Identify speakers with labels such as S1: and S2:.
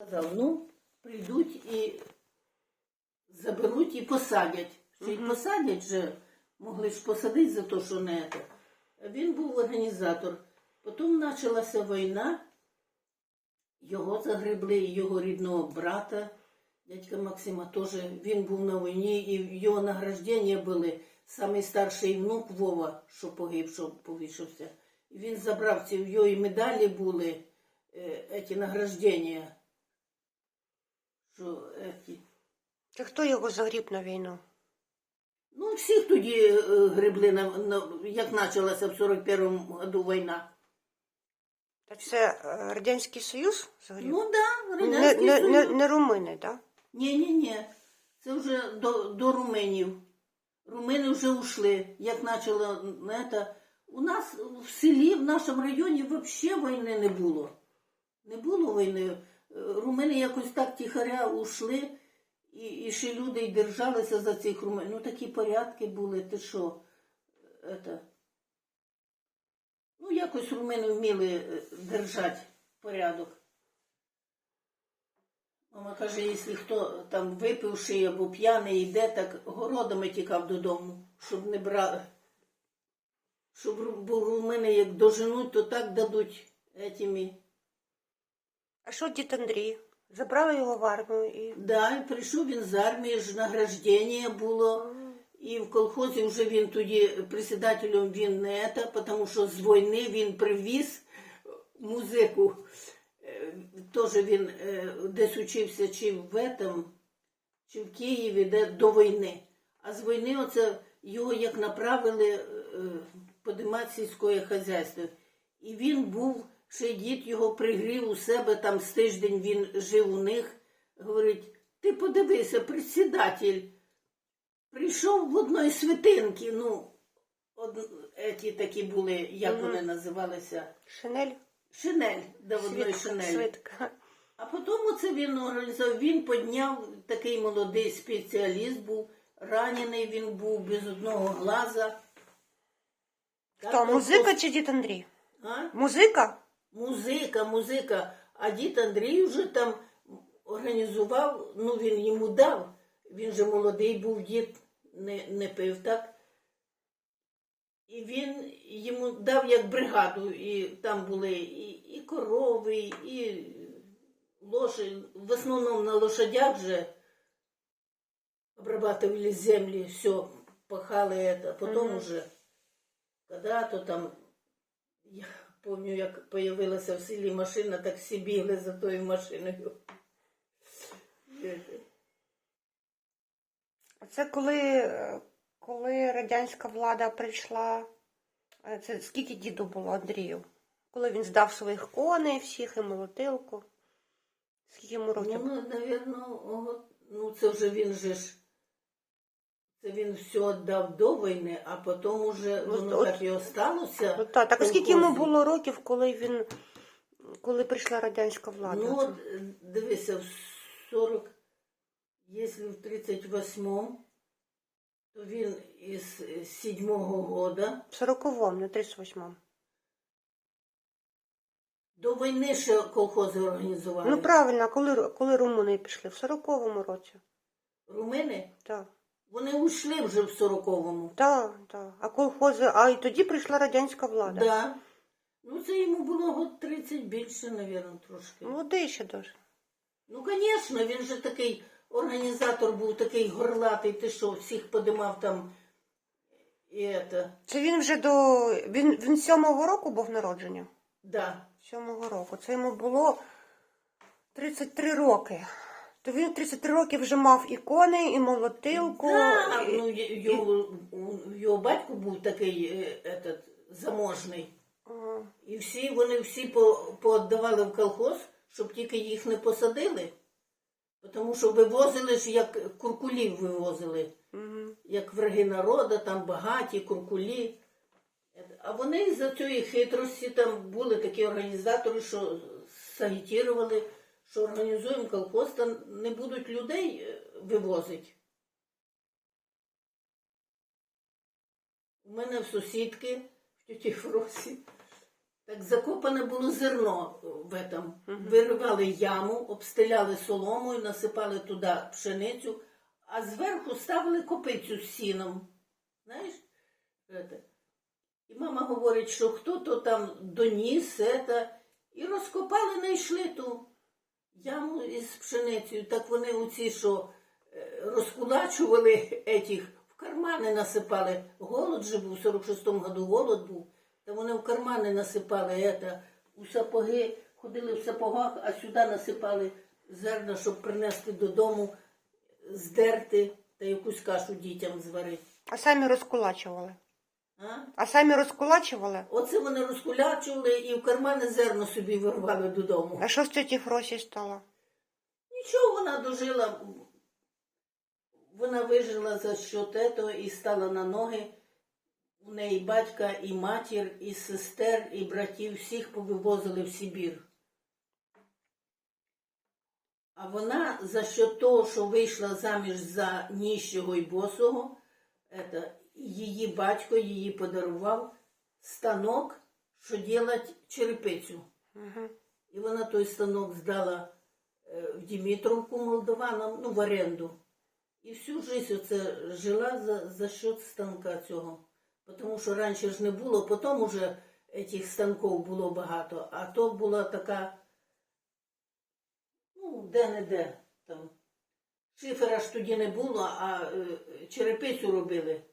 S1: Сказав, ну, прийдуть і заберуть і посадять. Ще й посадять же, могли ж посадити за те, що не це. Він був організатор. Потім почалася війна, його загребли, його рідного брата, дядька Максима теж, він був на війні, і його награждення були. Самий старший внук Вова, що погиб, що повішався. Він забрав ці, в його і медалі були, е, ці награждення. Що, еті.
S2: Та хто його загріб на війну?
S1: Ну, всіх тоді е, гребли, на, на, як почалася в 41-му году війна.
S2: Та це е, Радянський Союз загріб?
S1: Ну да,
S2: не,
S1: Радянський
S2: не, не,
S1: Союз.
S2: не румини, так?
S1: Ні, ні, ні. Це вже до, до руменів. Румини вже ушли. Як почало на це. У нас в селі, в нашому районі взагалі війни не було. Не було війни. Румини якось так тихаря ушли, і, і ще люди й держалися за цих румин. Ну такі порядки були, ти що? Это. Ну, якось румини вміли е, держати порядок. Мама каже, якщо хто там випивши або п'яний йде, так городами тікав додому, щоб не брали. Щоб бо у як доженуть, то так дадуть етімі.
S2: А що дід Андрій? Забрали його в армію і.
S1: Да, і прийшов він з армії, ж награждення було. І в колхозі вже він тоді председателем він не це, тому що з війни він привіз музику. Е, Теж він е, десь учився чи в этом, чи в Києві, де до війни. А з війни оце його як направили е, подимати сільське хазяйство. І він був, ще дід його пригрів у себе, там з тиждень він жив у них. Говорить, ти подивися, председатель прийшов в одної свитинки, ну, од... еті такі були, як
S2: Мгм.
S1: вони називалися,
S2: Шинель?
S1: шинель, де в одної шинель.
S2: свитка.
S1: А потім оце він організував, він підняв такий молодий спеціаліст був, ранений він був без одного глаза.
S2: Хто, музика чи дід Андрій?
S1: А?
S2: Музика?
S1: Музика, музика. А дід Андрій вже там організував, ну він йому дав. Він же молодий був дід, не, не пив так. І він йому дав як бригаду, і там були і, і корови, і лоші. В основному на лошадях же обрабатывали землі, все, пахали это. Потом
S2: Мгм.
S1: уже, когда-то там, помню, як появилася в селі машина, так всі бігли за тою машиною.
S2: Це коли, коли радянська влада прийшла. е, Це скільки діду було Андрію? Коли він здав своїх коней всіх і молотилку. Скільки йому років?
S1: Ну, навірно, ну це вже він же ж. Це він все віддав до війни, а потім уже
S2: Ну,
S1: воно
S2: от-
S1: так і осталося.
S2: Ну, так, так а скільки йому було років, коли він коли прийшла радянська влада?
S1: Ну, от, е, дивися, в 40, якщо в 38-му, то він із 7-го года
S2: В 40-му, не 38-му.
S1: до війни ще колхози організували.
S2: Ну правильно, коли, коли румуни пішли? В 40-му році.
S1: Румини,
S2: Так,
S1: вони ушли вже в 40-му.
S2: так, так. А колхози, а і тоді прийшла радянська влада.
S1: Да. Ну, це йому було год 30 більше, мабуть, трошки.
S2: Молодий ще дуже.
S1: Ну, звісно, він же такий організатор був такий горлатий, ти що, всіх подимав там і это.
S2: Це він вже до. Він, він сьомого року був народження.
S1: Да.
S2: Сьомого року. Це йому було 33 роки. То він 33 роки вже мав і коней, і молотилку.
S1: Да,
S2: і-
S1: ну, його, його батько був такий е, этот, заможний.
S2: Ага.
S1: І всі вони всі по, пооддавали в колхоз, щоб тільки їх не посадили. Тому що вивозили ж, як куркулів вивозили.
S2: Мгм.
S1: як враги народу, там багаті, куркулі. А вони за цієї хитрості там були такі організатори, що сагітірували, що організуємо колхоз, там не будуть людей е, вивозити. У мене в сусідки, в тіті Фросі, Так закопане було зерно в этом. Виривали яму, обстеляли соломою, насипали туди пшеницю, а зверху ставили копицю з сіном. Знаєш? І мама говорить, що хто то там доніс це, і розкопали, знайшли ту яму із пшеницею. Так вони оці, що е, розкулачували етіх, в кармани насипали. Голод же був, в 46-му году голод був. Та вони в кармани насипали это, у сапоги, ходили в сапогах, а сюди насипали зерна, щоб принести додому, здерти та якусь кашу дітям зварити.
S2: А самі розкулачували.
S1: А?
S2: А самі розкулачували?
S1: Оце вони розкулячували і в кармани зерно собі вирвали додому.
S2: А що з тіті Фросі стало?
S1: Нічого вона дожила. Вона вижила за счет этого і стала на ноги. У неї батька, і матір, і сестер, і братів всіх повивозили в Сибір. А вона за счет того, що вийшла заміж за ніщого і босого, это, її батько її подарував станок, що делать черепицю.
S2: Угу.
S1: І вона той станок здала е, в Дімітровку молдаванам, ну, в оренду. І всю життя оце жила за, за счет станка цього. Тому що раніше ж не було, потім уже цих станків було багато, а то була така, ну, де-не-де там. Шифера ж тоді не було, а е, черепицю робили.